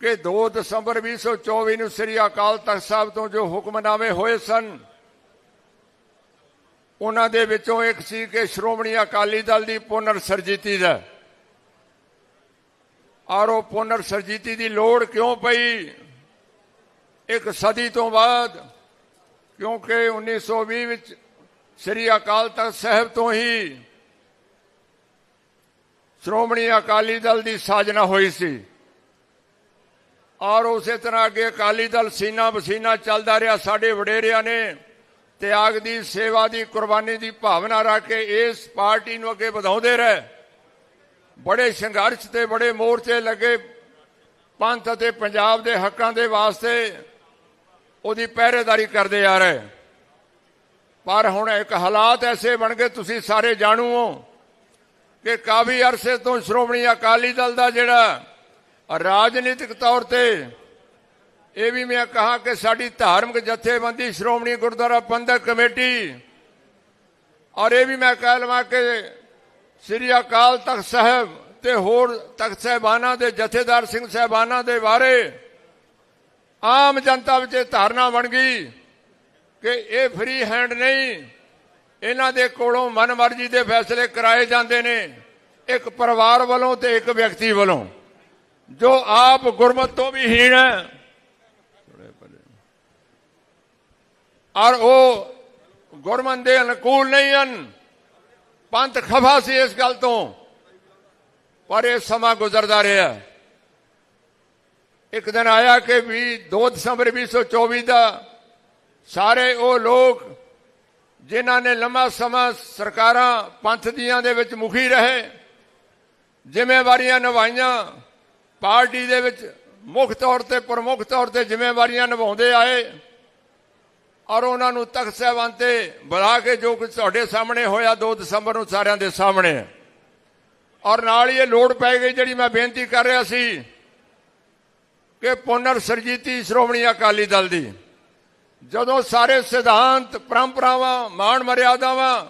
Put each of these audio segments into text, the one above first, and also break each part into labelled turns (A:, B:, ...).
A: ਕਿ 2 ਦਸੰਬਰ 2024 ਨੂੰ ਸ੍ਰੀ ਅਕਾਲ ਤਖਤ ਸਾਹਿਬ ਤੋਂ ਜੋ ਹੁਕਮਨਾਮੇ ਹੋਏ ਸਨ, ਉਹਨਾਂ ਦੇ ਵਿੱਚੋਂ ਇੱਕ ਸੀ ਕਿ ਸ਼੍ਰੋਮਣੀ ਅਕਾਲੀ ਦਲ ਦੀ ਪੁਨਰ ਸਰਜੀਤੀ ਦਾ। ਔਰ ਉਹ ਪੁਨਰ ਸਰਜੀਤੀ ਦੀ ਲੋੜ ਕਿਉਂ ਪਈ? ਇੱਕ ਸਦੀ ਤੋਂ ਬਾਅਦ, ਕਿਉਂਕਿ 1920 ਵਿੱਚ ਸ੍ਰੀ ਅਕਾਲ ਤਖਤ ਸਾਹਿਬ ਤੋਂ ਹੀ ਸ਼੍ਰੋਮਣੀ ਅਕਾਲੀ ਦਲ ਦੀ ਸਾਜਨਾ ਹੋਈ ਸੀ। ਔਰ ਉਸੇ ਤਰ੍ਹਾਂ ਅੱਗੇ ਅਕਾਲੀ ਦਲ ਸੀਨਾ ਬਸੀਨਾ ਚੱਲਦਾ ਰਿਹਾ, ਸਾਡੇ ਵਡੇਰਿਆਂ ਨੇ ਤਿਆਗ ਦੀ, ਸੇਵਾ ਦੀ, ਕੁਰਬਾਨੀ ਦੀ ਭਾਵਨਾ ਰੱਖ ਕੇ ਇਸ ਪਾਰਟੀ ਨੂੰ ਅੱਗੇ ਵਧਾਉਂਦੇ ਰਹੇ। ਬੜੇ ਸੰਘਰਸ਼ ਤੇ ਬੜੇ ਮੋਰਚੇ ਲੱਗੇ ਪੰਥ ਅਤੇ ਪੰਜਾਬ ਦੇ ਹੱਕਾਂ ਦੇ ਵਾਸਤੇ, ਉਹਦੀ ਪਹਿਰੇਦਾਰੀ ਕਰਦੇ ਆ ਰਹੇ। ਪਰ ਹੁਣ ਇੱਕ ਹਾਲਾਤ ਐਸੇ ਬਣ ਗਏ, ਤੁਸੀਂ ਸਾਰੇ ਜਾਣੂ ਹੋ ਕਿ ਕਾਫੀ ਅਰਸੇ ਤੋਂ ਸ਼੍ਰੋਮਣੀ ਅਕਾਲੀ ਦਲ ਦਾ ਜਿਹੜਾ ਰਾਜਨੀਤਿਕ ਤੌਰ ਤੇ ਇਹ ਵੀ ਮੈਂ ਕਹਾ ਕਿ ਸਾਡੀ ਧਾਰਮਿਕ ਜਥੇਬੰਦੀ, ਸ਼੍ਰੋਮਣੀ ਗੁਰਦੁਆਰਾ ਪ੍ਰਬੰਧਕ ਕਮੇਟੀ ਔਰ ਇਹ ਵੀ ਮੈਂ ਕਹਿ ਲਵਾਂ ਕਿ ਸ੍ਰੀ ਅਕਾਲ ਤਖਤ ਸਾਹਿਬ ਤੇ ਹੋਰ ਤਖਤ ਸਾਹਿਬਾਨਾਂ ਦੇ, ਜਥੇਦਾਰ ਸਿੰਘ ਸਾਹਿਬਾਨਾਂ ਦੇ ਬਾਰੇ ਆਮ ਜਨਤਾ ਵਿੱਚ ਇਹ ਧਾਰਨਾ ਬਣ ਗਈ ਕਿ ਇਹ ਫ੍ਰੀ ਹੈਂਡ ਨਹੀਂ, ਇਹਨਾਂ ਦੇ ਕੋਲੋਂ ਮਨਮਰਜ਼ੀ ਦੇ ਫੈਸਲੇ ਕਰਾਏ ਜਾਂਦੇ ਨੇ, ਇੱਕ ਪਰਿਵਾਰ ਵੱਲੋਂ ਤੇ ਇੱਕ ਵਿਅਕਤੀ ਵੱਲੋਂ। ਜੋ ਆਪ ਗੁਰਮਤ ਤੋਂ ਵੀ ਹੀਣ ਹੈ, ਔਰ ਉਹ ਗੁਰਮਤ ਦੇ ਅਨੁਕੂਲ ਨਹੀਂ ਹਨ। ਪੰਥ ਖਫਾ ਸੀ ਇਸ ਗੱਲ ਤੋਂ, ਪਰ ਇਹ ਸਮਾਂ ਗੁਜ਼ਰਦਾ ਰਿਹਾ। ਇੱਕ ਦਿਨ ਆਇਆ ਕਿ ਵੀ 2 ਦਸੰਬਰ 2024 ਦਾ ਸਾਰੇ ਉਹ ਲੋਕ ਜਿਨ੍ਹਾਂ ਨੇ ਲੰਮਾ ਸਮਾਂ ਸਰਕਾਰਾਂ ਪੰਥ ਦੀਆਂ ਦੇ ਵਿੱਚ ਮੁਖੀ ਰਹੇ, ਜ਼ਿੰਮੇਵਾਰੀਆਂ ਨਿਭਾਈਆਂ ਪਾਰਟੀ ਦੇ ਵਿੱਚ ਮੁੱਖ ਤੌਰ ਤੇ ਪ੍ਰਮੁੱਖ ਤੌਰ ਤੇ ਜ਼ਿੰਮੇਵਾਰੀਆਂ ਨਿਭਾਉਂਦੇ ਆਏ ਔਰ ਉਹਨਾਂ ਨੂੰ ਤਖਤ ਸਾਹਿਬਾਨ ਤੇ ਬੁਲਾ ਕੇ ਜੋ ਕੁਝ ਤੁਹਾਡੇ ਸਾਹਮਣੇ ਹੋਇਆ 2 ਦਸੰਬਰ ਨੂੰ ਸਾਰਿਆਂ ਦੇ ਸਾਹਮਣੇ। ਔਰ ਨਾਲ ਹੀ ਇਹ ਲੋੜ ਪੈ ਗਈ ਜਿਹੜੀ ਮੈਂ ਬੇਨਤੀ ਕਰ ਰਿਹਾ ਸੀ ਕਿ ਪੁਨਰ ਸਰਜੀਤੀ ਸ਼੍ਰੋਮਣੀ ਅਕਾਲੀ ਦਲ ਦੀ, ਜਦੋਂ ਸਾਰੇ ਸਿਧਾਂਤ, ਪਰੰਪਰਾਵਾਂ, ਮਾਣ ਮਰਿਆਦਾਵਾਂ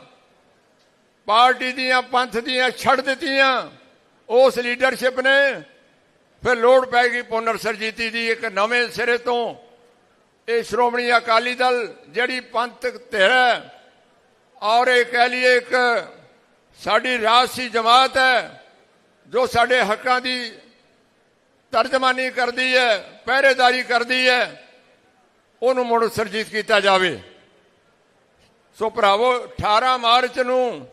A: ਪਾਰਟੀ ਦੀਆਂ ਪੰਥ ਦੀਆਂ ਛੱਡ ਦਿੱਤੀਆਂ, ਉਸ ਲੀਡਰਸ਼ਿਪ ਨੇ ਫਿਰ ਲੋੜ ਪੈ ਪੁਨਰ ਸਰਜੀਤੀ ਦੀ ਇੱਕ ਨਵੇਂ ਸਿਰੇ ਤੋਂ। ਇਹ ਸ਼੍ਰੋਮਣੀ ਅਕਾਲੀ ਦਲ ਜਿਹੜੀ ਪੰਥਕ ਧਿਰ ਹੈ, ਔਰ ਇਹ ਕਹਿ ਲਈਏ ਇੱਕ ਸਾਡੀ ਰਾਜਸੀ ਜਮਾਤ ਹੈ, ਜੋ ਸਾਡੇ ਹੱਕਾਂ ਦੀ ਤਰਜਮਾਨੀ ਕਰਦੀ ਹੈ, ਪਹਿਰੇਦਾਰੀ ਕਰਦੀ ਹੈ, ਉਹਨੂੰ ਮੁੜ ਸਰਜੀਤ ਕੀਤਾ ਜਾਵੇ। ਸੋ ਭਰਾਵੋ 18 ਮਾਰਚ ਨੂੰ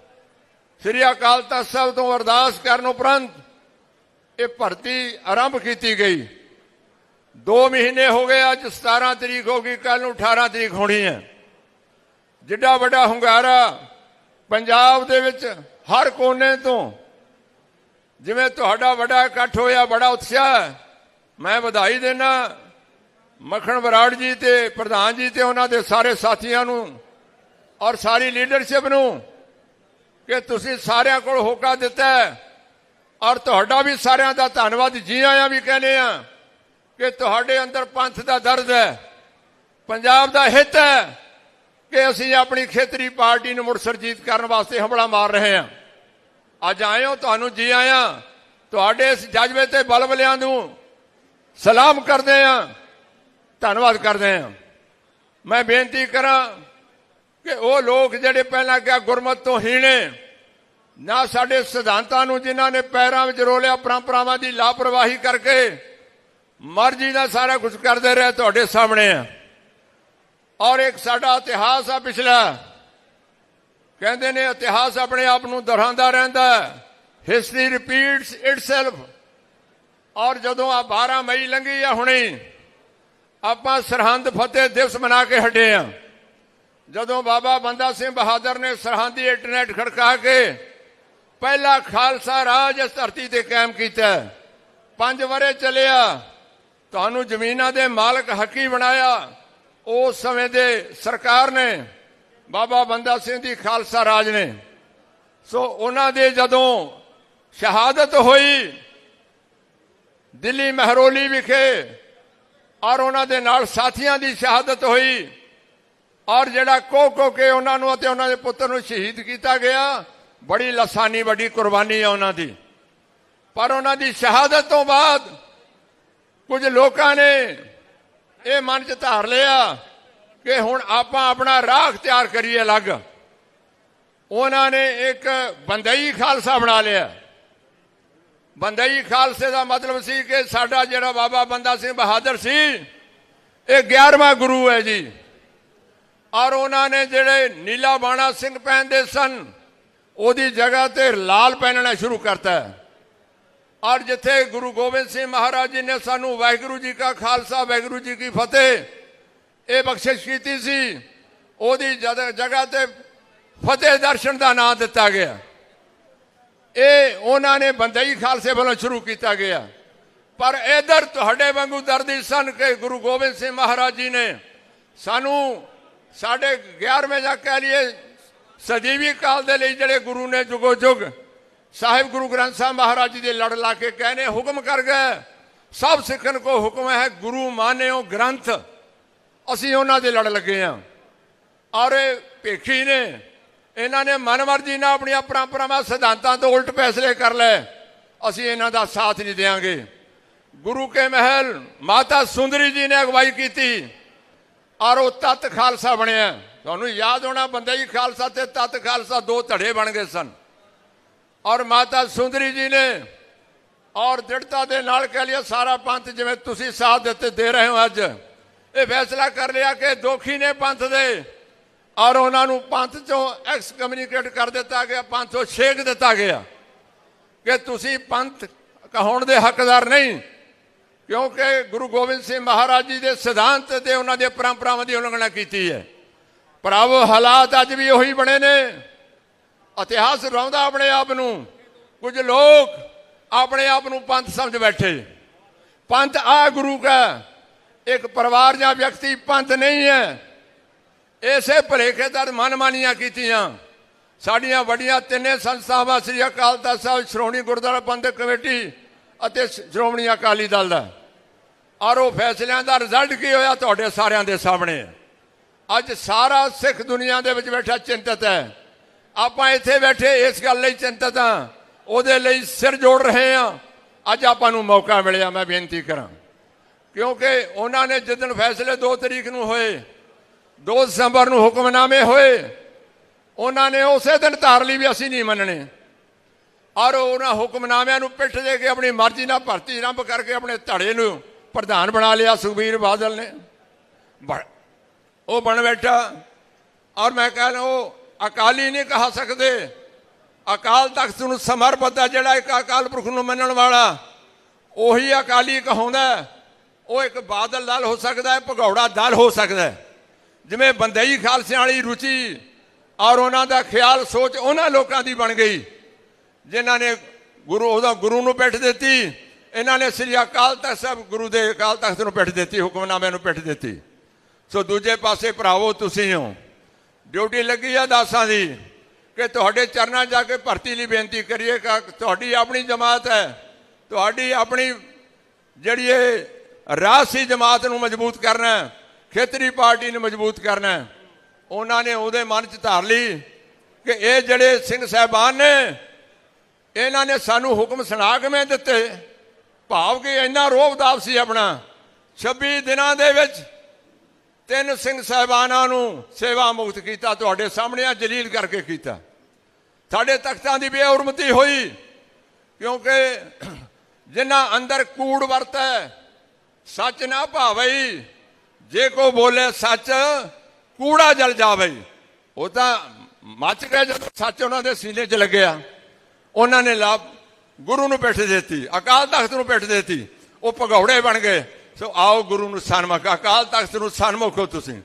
A: ਸ੍ਰੀ ਅਕਾਲ ਤਖਤ ਸਾਹਿਬ ਤੋਂ ਅਰਦਾਸ ਕਰਨ ਉਪਰੰਤ ਇਹ ਭਰਤੀ ਆਰੰਭ ਕੀਤੀ ਗਈ। 2 ਮਹੀਨੇ ਹੋ ਗਏ, ਅੱਜ 17 ਤਰੀਕ ਹੋ ਗਈ ਕੱਲ ਨੂੰ 18 ਤਰੀਕ ਹੋਣੀ ਹੈ। ਜਿੱਡਾ ਵੱਡਾ ਹੁੰਗਾਰਾ ਪੰਜਾਬ ਦੇ ਵਿੱਚ ਹਰ ਕੋਨੇ ਤੋਂ, ਜਿਵੇਂ ਤੁਹਾਡਾ ਵੱਡਾ ਇਕੱਠ ਹੋਇਆ, ਬੜਾ ਉਤਸ਼ਾਹ ਮੈਂ ਵਧਾਈ ਦੇਣਾ ਮੱਖਣ ਬਰਾੜ ਜੀ ਤੇ ਪ੍ਰਧਾਨ ਜੀ ਤੇ ਉਹਨਾਂ ਦੇ ਸਾਰੇ ਸਾਥੀਆਂ ਨੂੰ ਔਰ ਸਾਰੀ ਲੀਡਰਸ਼ਿਪ ਨੂੰ ਕਿ ਤੁਸੀਂ ਸਾਰਿਆਂ ਕੋਲ ਹੋਕਾ ਦਿੱਤਾ ਹੈ। ਔਰ ਤੁਹਾਡਾ ਵੀ ਸਾਰਿਆਂ ਦਾ ਧੰਨਵਾਦ। ਜੀ ਆਇਆਂ ਵੀ ਕਹਿੰਦੇ ਆ ਕਿ ਤੁਹਾਡੇ ਅੰਦਰ ਪੰਥ ਦਾ ਦਰਦ ਹੈ, ਪੰਜਾਬ ਦਾ ਹਿੱਤ ਹੈ ਕਿ ਅਸੀਂ ਆਪਣੀ ਖੇਤਰੀ ਪਾਰਟੀ ਨੂੰ ਮੁੜ ਸਰਜੀਤ ਕਰਨ ਵਾਸਤੇ ਹਮਲਾ ਮਾਰ ਰਹੇ ਹਾਂ। ਅੱਜ ਆਏ ਹੋ, ਤੁਹਾਨੂੰ ਜੀ ਆਇਆਂ, ਤੁਹਾਡੇ ਇਸ ਜਜ਼ਬੇ ਤੇ ਬਲਬਲਿਆਂ ਨੂੰ ਸਲਾਮ ਕਰਦੇ ਹਾਂ, ਧੰਨਵਾਦ ਕਰਦੇ ਹਾਂ। ਮੈਂ ਬੇਨਤੀ ਕਰਾਂ ਕਿ ਉਹ ਲੋਕ ਜਿਹੜੇ ਪਹਿਲਾਂ ਕਿਹਾ ਗੁਰਮਤ ਤੋਂ ਹੀਣੇ ਨਾ ਸਾਡੇ ਸਿਧਾਂਤਾਂ ਨੂੰ ਜਿਨ੍ਹਾਂ ਨੇ ਪੈਰਾਂ ਵਿੱਚ ਰੋਲਿਆ, ਪਰੰਪਰਾਵਾਂ ਦੀ ਲਾਪਰਵਾਹੀ ਕਰਕੇ ਮਰਜ਼ੀ ਦਾ ਸਾਰਾ ਕੁਝ ਕਰਦੇ ਰਹੇ ਤੁਹਾਡੇ ਸਾਹਮਣੇ ਆ। ਔਰ ਇੱਕ ਸਾਡਾ ਇਤਿਹਾਸ ਆ ਪਿਛਲਾ। ਕਹਿੰਦੇ ਨੇ ਇਤਿਹਾਸ ਆਪਣੇ ਆਪ ਨੂੰ ਦੁਹਰਾਉਂਦਾ ਰਹਿੰਦਾ ਹਿਸਟਰੀ ਰਿਪੀਟਸ ਇਟਸੈਲਫ ਔਰ ਜਦੋਂ ਆ 12 ਮਈ ਲੰਘੀ ਆ ਹੁਣੇ, ਆਪਾਂ ਸਰਹੰਦ ਫਤਿਹ ਦਿਵਸ ਮਨਾ ਕੇ ਹਟੇ ਆ। ਜਦੋਂ ਬਾਬਾ ਬੰਦਾ ਸਿੰਘ ਬਹਾਦਰ ਨੇ ਸਰਹੰਦੀ ਇੰਟਰਨੈਟ ਖੜਕਾ ਕੇ ਪਹਿਲਾ ਖਾਲਸਾ ਰਾਜ ਇਸ ਧਰਤੀ ਤੇ ਕਾਇਮ ਕੀਤਾ। ਪੰਜ ਵਰੇ ਚੱਲਿਆ। ਤੁਹਾਨੂੰ ਜ਼ਮੀਨਾਂ ਦੇ ਮਾਲਕ ਹੱਕੀ ਬਣਾਇਆ। ਉਸ ਸਮੇਂ ਦੇ ਸਰਕਾਰ ਨੇ, ਬਾਬਾ ਬੰਦਾ ਸਿੰਘ ਦੀ ਖਾਲਸਾ ਰਾਜ ਨੇ। ਸੋ ਉਹਨਾਂ ਦੇ ਜਦੋਂ ਸ਼ਹਾਦਤ ਹੋਈ, ਦਿੱਲੀ ਮਹਿਰੋਲੀ ਵਿਖੇ, ਔਰ ਉਹਨਾਂ ਦੇ ਨਾਲ ਸਾਥੀਆਂ ਦੀ ਸ਼ਹਾਦਤ ਹੋਈ, ਔਰ ਜਿਹੜਾ ਕੋ ਕੋ ਕੇ ਉਹਨਾਂ ਨੂੰ ਅਤੇ ਉਹਨਾਂ ਦੇ ਪੁੱਤਰ ਨੂੰ ਸ਼ਹੀਦ ਕੀਤਾ ਗਿਆ ਬੜੀ ਲਸਾਨੀ, ਵੱਡੀ ਕੁਰਬਾਨੀ ਹੈ ਉਹਨਾਂ ਦੀ। ਪਰ ਉਹਨਾਂ ਦੀ ਸ਼ਹਾਦਤ ਤੋਂ ਬਾਅਦ ਕੁਝ ਲੋਕਾਂ ਨੇ ਇਹ ਮਨ 'ਚ ਧਾਰ ਲਿਆ ਕਿ ਹੁਣ ਆਪਾਂ ਆਪਣਾ ਰਾਹ ਤਿਆਰ ਕਰੀਏ ਅਲੱਗ। ਉਹਨਾਂ ਨੇ ਇੱਕ ਬੰਦਈ ਖਾਲਸਾ ਬਣਾ ਲਿਆ। ਬੰਦਈ ਖਾਲਸੇ ਦਾ ਮਤਲਬ ਸੀ ਕਿ ਸਾਡਾ ਜਿਹੜਾ ਬਾਬਾ ਬੰਦਾ ਸਿੰਘ ਬਹਾਦਰ ਸੀ, ਇਹ 11ਵਾਂ ਗੁਰੂ ਹੈ ਜੀ। ਔਰ ਉਹਨਾਂ ਨੇ ਜਿਹੜੇ ਨੀਲਾ ਬਾਣਾ ਸਿੰਘ ਪਹਿਨਦੇ ਸਨ ਉਹਦੀ ਜਗ੍ਹਾ ਤੇ ਲਾਲ ਪਹਿਨਣਾ ਸ਼ੁਰੂ ਕਰਤਾ। ਔਰ ਜਿੱਥੇ ਗੁਰੂ ਗੋਬਿੰਦ ਸਿੰਘ ਮਹਾਰਾਜ ਜੀ ਨੇ ਸਾਨੂੰ ਵਾਹਿਗੁਰੂ ਜੀ ਕਾ ਖਾਲਸਾ, ਵਾਹਿਗੁਰੂ ਜੀ ਕੀ ਫਤਿਹ ਇਹ ਬਖਸ਼ਿਸ਼ ਕੀਤੀ ਸੀ, ਉਹਦੀ ਜਦ- ਜਗ੍ਹਾ ਤੇ ਫਤਿਹ ਦਰਸ਼ਨ ਦਾ ਨਾਮ ਦਿੱਤਾ ਗਿਆ। ਇਹ ਉਹਨਾਂ ਨੇ ਬੰਦਈ ਖਾਲਸੇ ਵੱਲੋਂ ਸ਼ੁਰੂ ਕੀਤਾ ਗਿਆ। ਪਰ ਇਧਰ ਤੁਹਾਡੇ ਵਾਂਗੂ ਦਰਦੀ ਸਨ ਕਿ ਗੁਰੂ ਗੋਬਿੰਦ ਸਿੰਘ ਮਹਾਰਾਜ ਜੀ ਨੇ ਸਾਨੂੰ ਸਾਡੇ 11ਵੇਂ ਜਾਂ ਕਹਿ ਲਈਏ ਸਦੀਵੀ ਕਾਲ ਦੇ ਲਈ ਜਿਹੜੇ ਗੁਰੂ ਨੇ ਜੁਗੋ ਜੁਗ ਸਾਹਿਬ ਗੁਰੂ ਗ੍ਰੰਥ ਸਾਹਿਬ ਮਹਾਰਾਜ ਜੀ ਦੇ ਲੜ ਲਾ ਕੇ ਕਹਿੰਦੇ ਹੁਕਮ ਕਰ ਗਏ ਸਭ ਸਿੱਖਣ ਕੋ ਹੁਕਮ ਹੈ, ਗੁਰੂ ਮਾਨਿਓ ਗ੍ਰੰਥ। ਅਸੀਂ ਉਹਨਾਂ ਦੇ ਲੜ ਲੱਗੇ ਆ। ਔਰ ਇਹ ਭੇਖੀ ਨੇ, ਇਹਨਾਂ ਨੇ ਮਨਮਰਜ਼ੀ ਨਾਲ ਆਪਣੀਆਂ ਪਰੰਪਰਾਵਾਂ, ਸਿਧਾਂਤਾਂ ਤੋਂ ਉਲਟ ਫੈਸਲੇ ਕਰ ਲਏ। ਅਸੀਂ ਇਹਨਾਂ ਦਾ ਸਾਥ ਨਹੀਂ ਦੇਵਾਂਗੇ ਗੁਰੂ ਕੇ ਮਹਿਲ ਮਾਤਾ ਸੁੰਦਰੀ ਜੀ ਨੇ ਅਗਵਾਈ ਕੀਤੀ। ਔਰ ਉਹ ਤਤ ਖਾਲਸਾ ਬਣਿਆ। ਤੁਹਾਨੂੰ ਯਾਦ ਹੋਣਾ ਬੰਦਾ ਜੀ ਖਾਲਸਾ ਤੇ ਤਤ ਖਾਲਸਾ ਦੋ ਧੜੇ ਬਣ ਗਏ ਸਨ। ਔਰ ਮਾਤਾ ਸੁੰਦਰੀ ਜੀ ਨੇ ਔਰ ਦ੍ਰਿੜਤਾ ਦੇ ਨਾਲ ਕਹਿ ਲਿਆ, ਸਾਰਾ ਪੰਥ ਜਿਵੇਂ ਤੁਸੀਂ ਸਾਥ ਦਿੱਤੇ, ਦੇ ਰਹੇ ਹੋ ਅੱਜ। ਇਹ ਫੈਸਲਾ ਕਰ ਲਿਆ ਕਿ ਦੋਖੀ ਨੇ ਪੰਥ ਦੇ ਔਰ ਉਹਨਾਂ ਨੂੰ ਪੰਥ ਚੋਂ ਐਕਸ ਕਮਿਊਨੀਕੇਟ ਕਰ ਦਿੱਤਾ ਗਿਆ, ਪੰਥ ਤੋਂ ਛੇਕ ਦਿੱਤਾ ਗਿਆ ਕਿ ਤੁਸੀਂ ਪੰਥ ਕਹਾਉਣ ਦੇ ਹੱਕਦਾਰ ਨਹੀਂ, ਕਿਉਂਕਿ ਗੁਰੂ ਗੋਬਿੰਦ ਸਿੰਘ ਮਹਾਰਾਜ ਜੀ ਦੇ ਸਿਧਾਂਤ ਤੇ ਉਹਨਾਂ ਦੇ ਪਰੰਪਰਾਵਾਂ ਦੀ ਉਲੰਘਣਾ ਕੀਤੀ ਹੈ। ਭਰਾਵੋ ਹਾਲਾਤ ਅੱਜ ਵੀ ਉਹੀ ਬਣੇ ਨੇ। ਇਤਿਹਾਸ ਰੌਂਦਾ ਆਪਣੇ ਆਪ ਨੂੰ। ਕੁਝ ਲੋਕ ਆਪਣੇ ਆਪ ਨੂੰ ਪੰਥ ਸਮਝ ਬੈਠੇ। ਪੰਥ ਆ ਗੁਰੂ ਦਾ ਇੱਕ ਪਰਿਵਾਰ ਜਾਂ ਵਿਅਕਤੀ ਪੰਥ ਨਹੀਂ ਹੈ। ਇਸੇ ਭਲੇਖੇ ਮਨਮਾਨੀਆਂ ਕੀਤੀਆਂ। ਸਾਡੀਆਂ ਵੱਡੀਆਂ ਤਿੰਨੇ ਸੰਸਥਾਵਾਂ, ਸ੍ਰੀ ਅਕਾਲ ਤਖਤ ਸਾਹਿਬ, ਸ਼੍ਰੋਮਣੀ ਗੁਰਦੁਆਰਾ ਪ੍ਰਬੰਧਕ ਕਮੇਟੀ ਅਤੇ ਸ਼੍ਰੋਮਣੀ ਅਕਾਲੀ ਦਲ ਦਾ। ਔਰ ਉਹ ਫੈਸਲਿਆਂ ਦਾ ਰਿਜ਼ਲਟ ਕੀ ਹੋਇਆ? ਤੁਹਾਡੇ ਸਾਰਿਆਂ ਦੇ ਸਾਹਮਣੇ। ਹੈ ਅੱਜ ਸਾਰਾ ਸਿੱਖ ਦੁਨੀਆ ਦੇ ਵਿੱਚ ਬੈਠਾ ਚਿੰਤਤ ਹੈ। ਆਪਾਂ ਇੱਥੇ ਬੈਠੇ ਇਸ ਗੱਲ ਲਈ ਚਿੰਤਤ ਹਾਂ। ਉਹਦੇ ਲਈ ਸਿਰ ਜੋੜ ਰਹੇ ਹਾਂ। ਅੱਜ ਆਪਾਂ ਨੂੰ ਮੌਕਾ ਮਿਲਿਆ, ਮੈਂ ਬੇਨਤੀ ਕਰਾਂ। ਕਿਉਂਕਿ ਉਹਨਾਂ ਨੇ ਜਿੱਦਣ ਫੈਸਲੇ 2 ਤਰੀਕ ਨੂੰ ਹੋਏ 2 ਦਸੰਬਰ ਨੂੰ ਹੁਕਮਨਾਮੇ ਹੋਏ, ਉਹਨਾਂ ਨੇ ਉਸੇ ਦਿਨ ਧਾਰ ਲਈ ਵੀ ਅਸੀਂ ਨਹੀਂ ਮੰਨਣੇ। ਔਰ ਉਹਨਾਂ ਹੁਕਮਨਾਮਿਆਂ ਨੂੰ ਪਿੱਠ ਦੇ ਕੇ ਆਪਣੀ ਮਰਜ਼ੀ ਨਾਲ ਭਰਤੀ ਆਰੰਭ ਕਰਕੇ ਆਪਣੇ ਧੜੇ ਨੂੰ ਪ੍ਰਧਾਨ ਬਣਾ ਲਿਆ, ਸੁਖਬੀਰ ਬਾਦਲ ਨੇ। ਬ- ਉਹ ਬਣ ਬੈਠਾ ਔਰ ਮੈਂ ਕਹਿੰਦਾ ਉਹ ਅਕਾਲੀ ਨਹੀਂ ਕਹਾ ਸਕਦੇ। ਅਕਾਲ ਤਖਤ ਨੂੰ ਸਮਰਪਿਤ ਹੈ ਜਿਹੜਾ ਇੱਕ ਅਕਾਲ ਪੁਰਖ ਨੂੰ ਮੰਨਣ ਵਾਲਾ। ਉਹੀ ਅਕਾਲੀ ਕਹਾਉਂਦਾ ਉਹ ਇੱਕ ਬਾਦਲ ਦਲ ਹੋ ਸਕਦਾ ਹੈ, ਭਗੌੜਾ ਦਲ ਹੋ ਸਕਦਾ ਹੈ। ਜਿਵੇਂ ਬੰਦਈ ਖਾਲਸਿਆਂ ਵਾਲੀ ਰੁਚੀ ਔਰ ਉਹਨਾਂ ਦਾ ਖਿਆਲ, ਸੋਚ ਉਹਨਾਂ ਲੋਕਾਂ ਦੀ ਬਣ ਗਈ। ਜਿਨ੍ਹਾਂ ਨੇ ਗੁਰੂ, ਉਹਦਾ ਗੁਰੂ ਨੂੰ ਪਿੱਠ ਦਿੱਤੀ, ਇਹਨਾਂ ਨੇ ਸ੍ਰੀ ਅਕਾਲ ਤਖਤ ਸਾਹਿਬ, ਗੁਰੂ ਦੇ ਅਕਾਲ ਤਖਤ ਨੂੰ ਪਿੱਠ ਦਿੱਤੀ, ਹੁਕਮਨਾਮੇ ਨੂੰ ਪਿੱਠ ਦਿੱਤੀ। ਸੋ ਦੂਜੇ ਪਾਸੇ ਭਰਾਵੋ, ਤੁਸੀਂ ਹੋ। ਡਿਊਟੀ ਲੱਗੀ ਆ ਦਾਸਾਂ ਦੀ ਕਿ ਤੁਹਾਡੇ ਚਰਨਾਂ ਜਾ ਕੇ ਭਰਤੀ ਲਈ ਬੇਨਤੀ ਕਰੀਏ ਕਿ ਤੁਹਾਡੀ ਆਪਣੀ ਜਮਾਤ ਹੈ। ਤੁਹਾਡੀ ਆਪਣੀ ਜਿਹੜੀ ਇਹ ਰਾਸੀ ਜਮਾਤ ਨੂੰ ਮਜ਼ਬੂਤ ਕਰਨਾ ਖੇਤਰੀ ਪਾਰਟੀ ਨੂੰ ਮਜ਼ਬੂਤ ਕਰਨਾ ਉਹਨਾਂ ਨੇ ਉਹਦੇ ਮਨ 'ਚ ਧਾਰ ਲਈ ਕਿ ਇਹ ਜਿਹੜੇ ਸਿੰਘ ਸਾਹਿਬਾਨ ਨੇ, ਇਹਨਾਂ ਨੇ ਸਾਨੂੰ ਹੁਕਮ ਸੁਣਾ ਕਿਵੇਂ ਦਿੱਤੇ? ਭਾਵ ਕਿ ਇੰਨਾ ਰੋਬ ਸੀ ਆਪਣਾ। 26 ਦਿਨਾਂ ਦੇ ਵਿੱਚ ਤਿੰਨ ਸਿੰਘ ਸਾਹਿਬਾਨਾਂ ਨੂੰ ਸੇਵਾ ਮੁਕਤ ਕੀਤਾ, ਤੁਹਾਡੇ ਸਾਹਮਣੇ ਆ ਜਲੀਲ ਕਰਕੇ ਕੀਤਾ। ਸਾਡੇ ਤਖਤਾਂ ਦੀ ਬੇਉਰਮਤੀ ਹੋਈ, ਕਿਉਂਕਿ ਜਿਨ੍ਹਾਂ ਅੰਦਰ ਕੂੜ ਵਰਤੈ, ਸੱਚ ਨਾ ਭਾਵਈ, ਜੇ ਕੋ ਬੋਲੇ ਸੱਚ, ਕੂੜਾ ਜਲ ਜਾਵੇ। ਉਹ ਤਾਂ ਮੱਚ ਗਏ ਜਦੋਂ ਸੱਚ ਉਹਨਾਂ ਦੇ ਸੀਨੇ 'ਚ ਲੱਗਿਆ। ਉਹਨਾਂ ਨੇ ਲਾਭ ਗੁਰੂ ਨੂੰ ਪਿੱਠ ਦਿੱਤੀ, ਅਕਾਲ ਤਖਤ ਨੂੰ ਪਿੱਠ ਦਿੱਤੀ, ਉਹ ਭਗੌੜੇ ਬਣ ਗਏ। ਸੋ ਆਓ ਗੁਰੂ ਨੂੰ ਸਨਮੁਖ ਅਕਾਲ ਤਖਤ ਨੂੰ ਸਨਮੁਖੋ ਤੁਸੀਂ।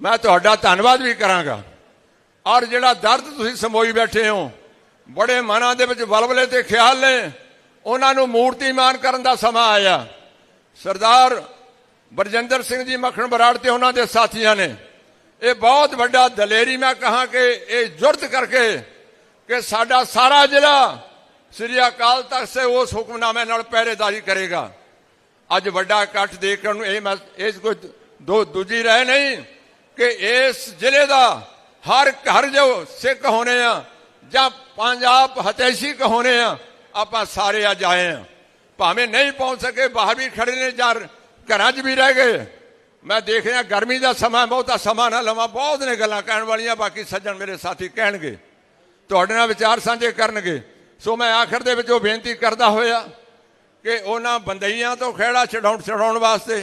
A: ਮੈਂ ਤੁਹਾਡਾ ਧੰਨਵਾਦ ਵੀ ਕਰਾਂਗਾ। ਔਰ ਜਿਹੜਾ ਦਰਦ ਤੁਸੀਂ ਸਮੋਈ ਬੈਠੇ ਹੋ, ਬੜੇ ਮਨਾਂ ਦੇ ਵਿੱਚ ਵਲਵਲੇ ਤੇ ਖਿਆਲ ਨੇ, ਉਹਨਾਂ ਨੂੰ ਮੂਰਤੀਮਾਨ ਕਰਨ ਦਾ ਸਮਾਂ ਆਇਆ। ਸਰਦਾਰ ਬਰਜਿੰਦਰ ਸਿੰਘ ਜੀ ਮੱਖਣ ਬਰਾੜ ਤੇ ਉਹਨਾਂ ਦੇ ਸਾਥੀਆਂ ਨੇ। ਇਹ ਬਹੁਤ ਵੱਡਾ ਦਲੇਰੀ ਮੈਂ ਕਹਾਂ ਕਿ ਇਹ ਜੁਰਤ ਕਰਕੇ ਕਿ ਸਾਡਾ ਸਾਰਾ ਜ਼ਿਲ੍ਹਾ ਸ੍ਰੀ ਅਕਾਲ ਤਖਤ ਸੇ ਉਸ ਹੁਕਮਨਾਮੇ ਨਾਲ ਪਹਿਰੇਦਾਰੀ ਕਰੇਗਾ। ਅੱਜ ਵੱਡਾ ਇਕੱਠ ਦੇਖਣ ਨੂੰ ਇਹ ਮੈਂ ਇਸ ਕੋਈ ਦੋ, ਦੂਜੀ ਰਹਿ ਨਹੀਂ ਕਿ ਇਸ ਜ਼ਿਲ੍ਹੇ ਦਾ ਹਰ ਘਰ ਜੋ ਸਿੱਖ ਹੋਣੇ ਆ ਜਾਂ ਪੰਜਾਬ ਹਤੈਸ਼ੀ ਕਹੋਨੇ ਆ, ਆਪਾਂ ਸਾਰੇ ਅੱਜ ਆਏ ਆ। ਭਾਵੇਂ ਨਹੀਂ ਪਹੁੰਚ ਸਕੇ, ਬਾਹਰ ਵੀ ਖੜੇ ਨੇ ਜਾਂ ਘਰਾਂ 'ਚ ਵੀ ਰਹਿ ਗਏ। ਮੈਂ ਦੇਖ ਰਿਹਾ ਗਰਮੀ ਦਾ ਸਮਾਂ, ਬਹੁਤਾ ਸਮਾਂ ਨਾ ਲਵਾਂ, ਬਹੁਤ ਨੇ ਗੱਲਾਂ ਕਹਿਣ ਵਾਲੀਆਂ, ਬਾਕੀ ਸੱਜਣ ਮੇਰੇ ਸਾਥੀ ਕਹਿਣਗੇ। ਤੁਹਾਡੇ ਨਾਲ ਵਿਚਾਰ ਸਾਂਝੇ ਕਰਨਗੇ। ਸੋ ਮੈਂ ਆਖਰ ਦੇ ਵਿੱਚ ਉਹ ਬੇਨਤੀ ਕਰਦਾ ਹੋਇਆ ਕਿ ਉਹਨਾਂ ਬੰਦਈਆਂ ਤੋਂ ਖਹਿੜਾ ਛਡਾਉਣ ਛਡਾਉਣ ਵਾਸਤੇ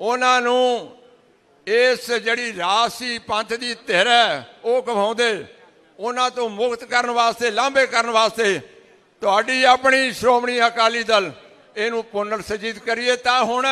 A: ਉਹਨਾਂ ਨੂੰ ਇਸ ਜਿਹੜੀ ਰਾਸੀ ਪੰਥ ਦੀ ਧਿਰ ਹੈ, ਉਹ ਕਹਾਉਂਦੇ ਉਹਨਾਂ ਤੋਂ ਮੁਕਤ ਕਰਨ ਵਾਸਤੇ, ਲਾਂਭੇ ਕਰਨ ਵਾਸਤੇ ਤੁਹਾਡੀ ਆਪਣੀ ਸ਼੍ਰੋਮਣੀ ਅਕਾਲੀ ਦਲ ਇਹਨੂੰ ਪੁਨਰ ਸਜੀਤ ਕਰੀਏ ਤਾਂ ਹੁਣ